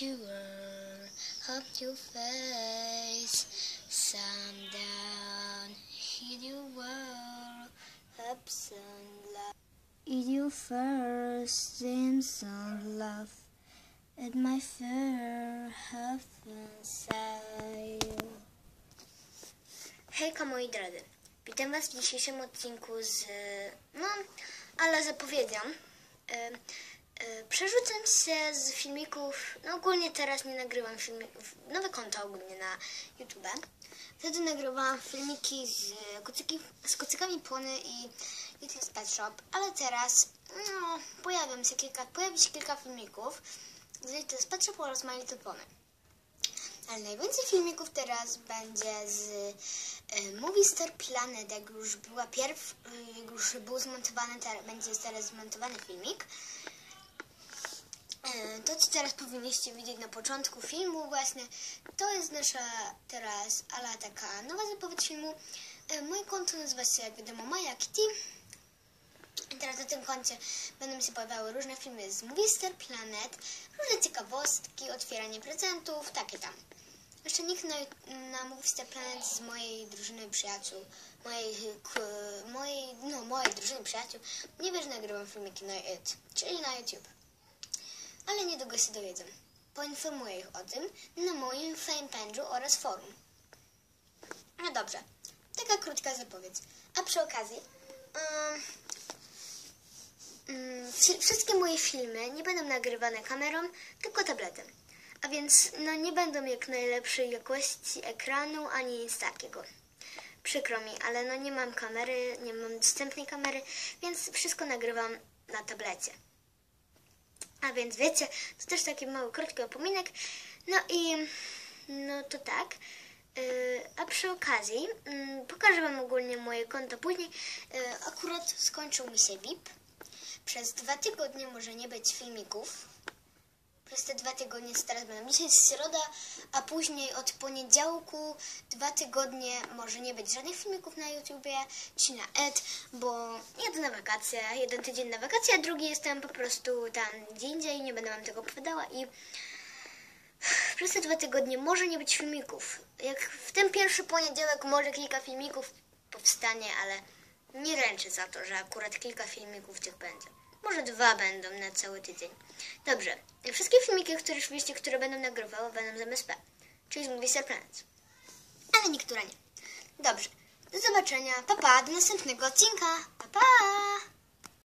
you were up your face, some down, hid your world, up love. Eat your first in some love, at my fair heaven side. Hejka moi drodzy, witam was w dzisiejszym odcinku z, no, ale zapowiedziam. E, przerzucam się z filmików, no ogólnie teraz nie nagrywam filmików, nowe konto ogólnie na YouTube. Wtedy nagrywałam filmiki z, kucyki, z kucykami Pony i Little Pet Shop, ale teraz no, pojawią się kilka, pojawi się kilka filmików z Little Pet Shop oraz My Little Pony. Ale najwięcej filmików teraz będzie z e, Movie Star Planet, jak już była pierw, jak już był zmontowany, ter, będzie teraz zmontowany filmik. E, to, co teraz powinniście widzieć na początku filmu właśnie, to jest nasza teraz, ale taka nowa zapowiedź filmu. Moje konto nazywa się, jak wiadomo, Maja Kitty. I teraz na tym koncie będą się pojawiały różne filmy z Movie Star Planet, różne ciekawostki, otwieranie prezentów, takie tam. Jeszcze nikt na, na Planet z mojej drużyny przyjaciół, mojej, k, mojej, no, mojej drużyny przyjaciół, nie wie, że nagrywam filmiki na it, czyli na YouTube. Ale niedługo się dowiedzą. Poinformuję ich o tym na moim fanpage'u oraz forum. No dobrze, taka krótka zapowiedź. A przy okazji, Mm, wszy- Wszystkie moje filmy nie będą nagrywane kamerą, tylko tabletem. A więc no, nie będą jak najlepszej jakości ekranu ani nic takiego. Przykro mi, ale no nie mam kamery, nie mam dostępnej kamery, więc wszystko nagrywam na tablecie. A więc wiecie, to też taki mały, krótki opominek. No i no to tak. Yy, a przy okazji yy, pokażę Wam ogólnie moje konto później. Yy, akurat skończył mi się VIP. Przez dwa tygodnie może nie być filmików. Przez te dwa tygodnie teraz będą. Dzisiaj jest środa, a później od poniedziałku dwa tygodnie może nie być żadnych filmików na YouTubie czy na Ed, bo jadę na wakacje, jeden tydzień na wakacje, a drugi jestem po prostu tam gdzie indziej, nie będę Wam tego opowiadała i przez te dwa tygodnie może nie być filmików. Jak w ten pierwszy poniedziałek może kilka filmików powstanie, ale nie ręczę za to, że akurat kilka filmików tych będzie. Może dwa będą na cały tydzień. Dobrze. Wszystkie filmiki, które oczywiście, które będą nagrywały, będą z MSP, czyli z Movie Star Planet. Ale niektóre nie. Dobrze. Do zobaczenia. Pa, pa. Do następnego odcinka. Pa, pa.